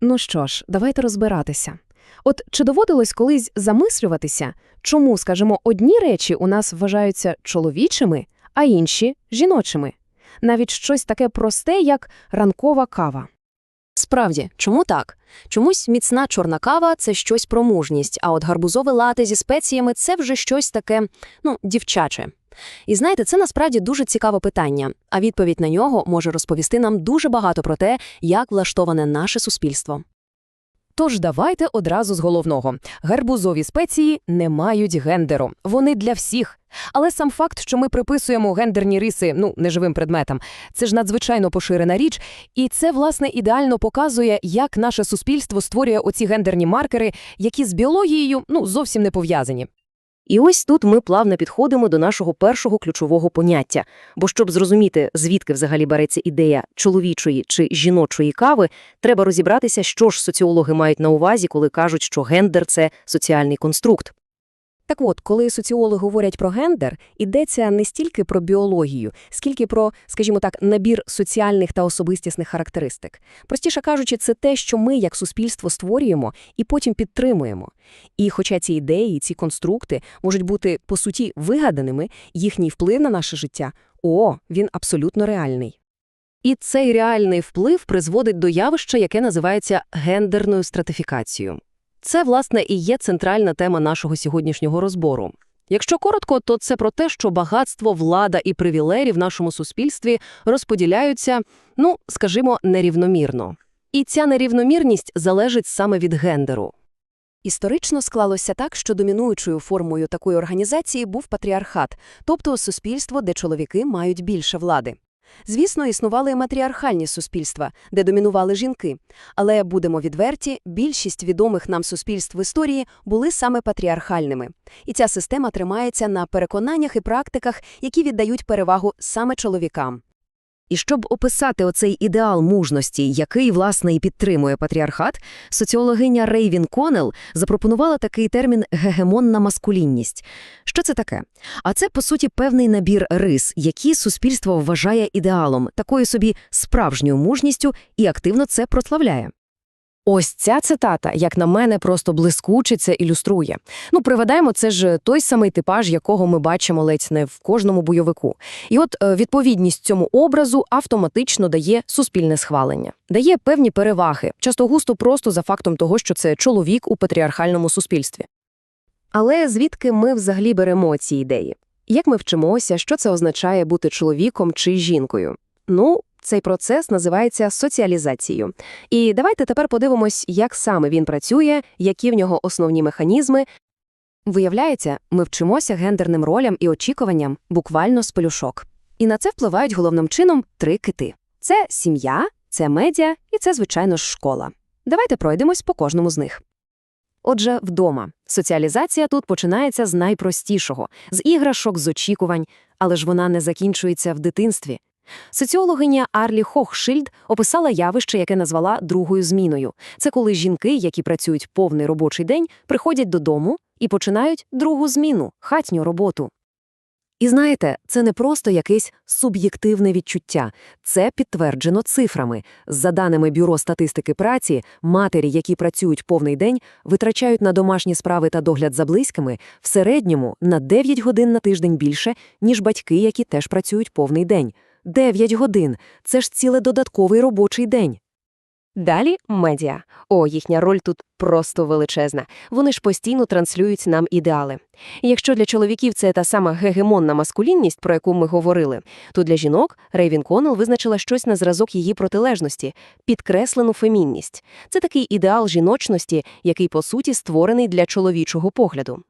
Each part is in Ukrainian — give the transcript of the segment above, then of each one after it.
Ну що ж, давайте розбиратися. От чи доводилось колись замислюватися, чому, скажімо, одні речі у нас вважаються чоловічими, а інші жіночими? Навіть щось таке просте, як ранкова кава. Справді, чому так? Чомусь міцна чорна кава – це щось про мужність, а от гарбузове лате зі спеціями – це вже щось таке, ну, дівчаче. І знаєте, це насправді дуже цікаве питання, а відповідь на нього може розповісти нам дуже багато про те, як влаштоване наше суспільство. Тож давайте одразу з головного. Гарбузові спеції не мають гендеру. Вони для всіх. Але сам факт, що ми приписуємо гендерні риси ну, неживим предметам, це ж надзвичайно поширена річ, і це, власне, ідеально показує, як наше суспільство створює оці гендерні маркери, які з біологією ну, зовсім не пов'язані. І ось тут ми плавно підходимо до нашого першого ключового поняття. Бо щоб зрозуміти, звідки взагалі береться ідея чоловічої чи жіночої кави, треба розібратися, що ж соціологи мають на увазі, коли кажуть, що гендер – це соціальний конструкт. Так от, коли соціологи говорять про гендер, йдеться не стільки про біологію, скільки про, скажімо так, набір соціальних та особистісних характеристик. Простіше кажучи, це те, що ми як суспільство створюємо і потім підтримуємо. І хоча ці ідеї, ці конструкти можуть бути, по суті, вигаданими, їхній вплив на наше життя, о, він абсолютно реальний. І цей реальний вплив призводить до явища, яке називається гендерною стратифікацією. Це, власне, і є центральна тема нашого сьогоднішнього розбору. Якщо коротко, то це про те, що багатство, влада і привілеї в нашому суспільстві розподіляються, ну, скажімо, нерівномірно. І ця нерівномірність залежить саме від гендеру. Історично склалося так, що домінуючою формою такої організації був патріархат, тобто суспільство, де чоловіки мають більше влади. Звісно, існували і матріархальні суспільства, де домінували жінки. Але, будемо відверті, більшість відомих нам суспільств в історії були саме патріархальними. І ця система тримається на переконаннях і практиках, які віддають перевагу саме чоловікам. І щоб описати оцей ідеал мужності, який, власне, і підтримує патріархат, соціологиня Рейвін Конел запропонувала такий термін «гегемонна маскулінність». Що це таке? А це, по суті, певний набір рис, які суспільство вважає ідеалом, такою собі справжньою мужністю і активно це прославляє. Ось ця цитата, як на мене, просто блискуче це ілюструє. Ну, приведаємо, це ж той самий типаж, якого ми бачимо ледь не в кожному бойовику. І от е, відповідність цьому образу автоматично дає суспільне схвалення, дає певні переваги, часто густо просто за фактом того, що це чоловік у патріархальному суспільстві. Але звідки ми взагалі беремо ці ідеї? Як ми вчимося, що це означає бути чоловіком чи жінкою? Ну, цей процес називається соціалізацією. І давайте тепер подивимось, як саме він працює, які в нього основні механізми. Виявляється, ми вчимося гендерним ролям і очікуванням буквально з пелюшок. І на це впливають головним чином три кити: це сім'я, це медіа і це, звичайно школа. Давайте пройдемось по кожному з них. Отже, вдома. Соціалізація тут починається з найпростішого – з іграшок, з очікувань, але ж вона не закінчується в дитинстві. Соціологиня Арлі Хохшильд описала явище, яке назвала другою зміною. Це коли жінки, які працюють повний робочий день, приходять додому і починають другу зміну хатню роботу. І знаєте, це не просто якесь суб'єктивне відчуття, це підтверджено цифрами. За даними Бюро статистики праці, матері, які працюють повний день, витрачають на домашні справи та догляд за близькими в середньому на 9 годин на тиждень більше, ніж батьки, які теж працюють повний день. 9 годин – це ж ціле додатковий робочий день. Далі – медіа. О, їхня роль тут просто величезна. Вони ж постійно транслюють нам ідеали. Якщо для чоловіків це та сама гегемонна маскулінність, про яку ми говорили, то для жінок Рейвін Коннелл визначила щось на зразок її протилежності – підкреслену фемінність. Це такий ідеал жіночності, який, по суті, створений для чоловічого погляду.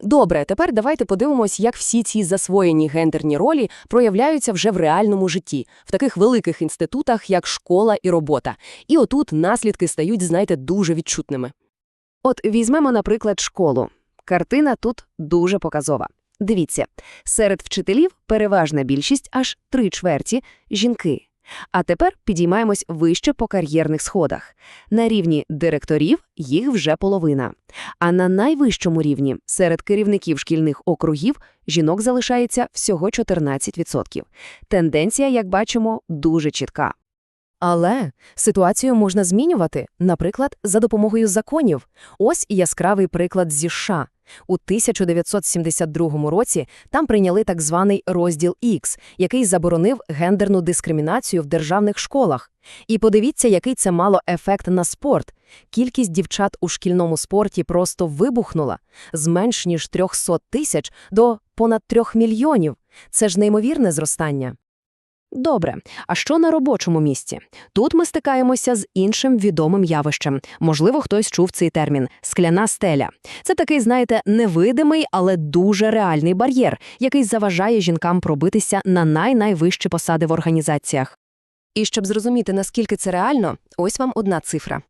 Добре, тепер давайте подивимось, як всі ці засвоєні гендерні ролі проявляються вже в реальному житті, в таких великих інститутах, як школа і робота. І отут наслідки стають, знаєте, дуже відчутними. От візьмемо, наприклад, школу. Картина тут дуже показова. Дивіться, серед вчителів переважна більшість, аж три чверті – жінки. А тепер підіймаємось вище по кар'єрних сходах. На рівні директорів їх вже половина. А на найвищому рівні серед керівників шкільних округів жінок залишається всього 14%. Тенденція, як бачимо, дуже чітка. Але ситуацію можна змінювати, наприклад, за допомогою законів. Ось яскравий приклад зі США. У 1972 році там прийняли так званий розділ X, який заборонив гендерну дискримінацію в державних школах. І подивіться, який це мало ефект на спорт. Кількість дівчат у шкільному спорті просто вибухнула з менш ніж 300 тисяч до понад 3 мільйонів. Це ж неймовірне зростання. Добре, а що на робочому місці? Тут ми стикаємося з іншим відомим явищем. Можливо, хтось чув цей термін скляна стеля. Це такий, знаєте, невидимий, але дуже реальний бар'єр, який заважає жінкам пробитися на най-найвищі посади в організаціях. І щоб зрозуміти, наскільки це реально, ось вам одна цифра.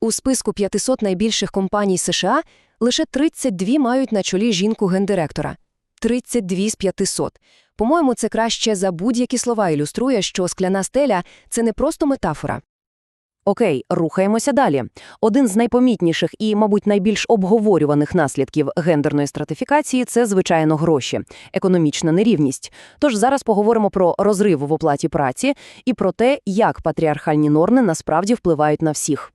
У списку 500 найбільших компаній США лише 32 мають на чолі жінку-гендиректора. 32 з 500. По-моєму, це краще за будь-які слова ілюструє, що скляна стеля – це не просто метафора. Окей, рухаємося далі. Один з найпомітніших і, мабуть, найбільш обговорюваних наслідків гендерної стратифікації – це, звичайно, гроші, економічна нерівність. Тож зараз поговоримо про розрив в оплаті праці і про те, як патріархальні норми насправді впливають на всіх.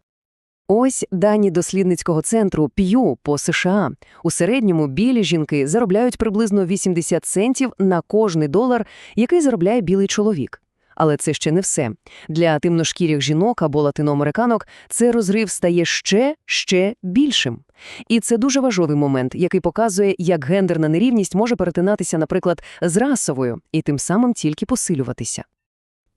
Ось дані дослідницького центру П'ю по США. У середньому білі жінки заробляють приблизно 80 центів на кожний долар, який заробляє білий чоловік. Але це ще не все. Для темношкірих жінок або латиноамериканок цей розрив стає ще, ще більшим. І це дуже важливий момент, який показує, як гендерна нерівність може перетинатися, наприклад, з расовою, і тим самим тільки посилюватися.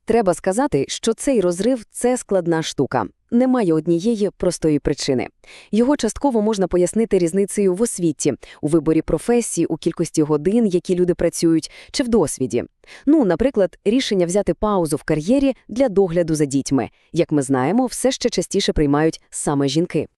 Треба сказати, що цей розрив – це складна штука. Немає однієї простої причини. Його частково можна пояснити різницею в освіті, у виборі професії, у кількості годин, які люди працюють, чи в досвіді. Ну, наприклад, рішення взяти паузу в кар'єрі для догляду за дітьми. Як ми знаємо, все ще частіше приймають саме жінки.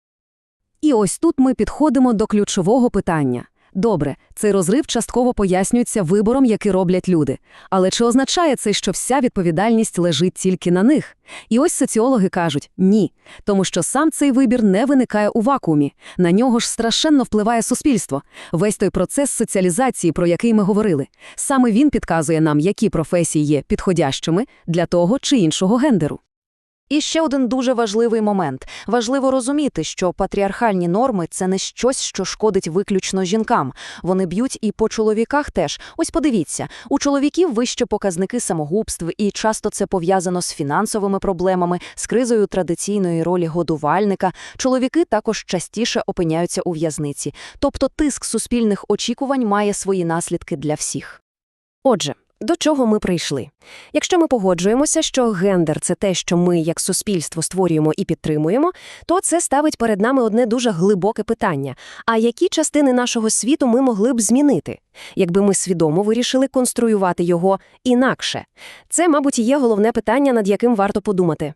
І ось тут ми підходимо до ключового питання. Добре, цей розрив частково пояснюється вибором, який роблять люди. Але чи означає це, що вся відповідальність лежить тільки на них? І ось соціологи кажуть – ні. Тому що сам цей вибір не виникає у вакуумі. На нього ж страшенно впливає суспільство. Весь той процес соціалізації, про який ми говорили. Саме він підказує нам, які професії є підходящими для того чи іншого гендеру. І ще один дуже важливий момент. Важливо розуміти, що патріархальні норми – це не щось, що шкодить виключно жінкам. Вони б'ють і по чоловіках теж. Ось подивіться, у чоловіків вище показники самогубств, і часто це пов'язано з фінансовими проблемами, з кризою традиційної ролі годувальника. Чоловіки також частіше опиняються у в'язниці. Тобто тиск суспільних очікувань має свої наслідки для всіх. Отже, до чого ми прийшли? Якщо ми погоджуємося, що гендер – це те, що ми як суспільство створюємо і підтримуємо, то це ставить перед нами одне дуже глибоке питання. А які частини нашого світу ми могли б змінити, якби ми свідомо вирішили конструювати його інакше? Це, мабуть, є головне питання, над яким варто подумати.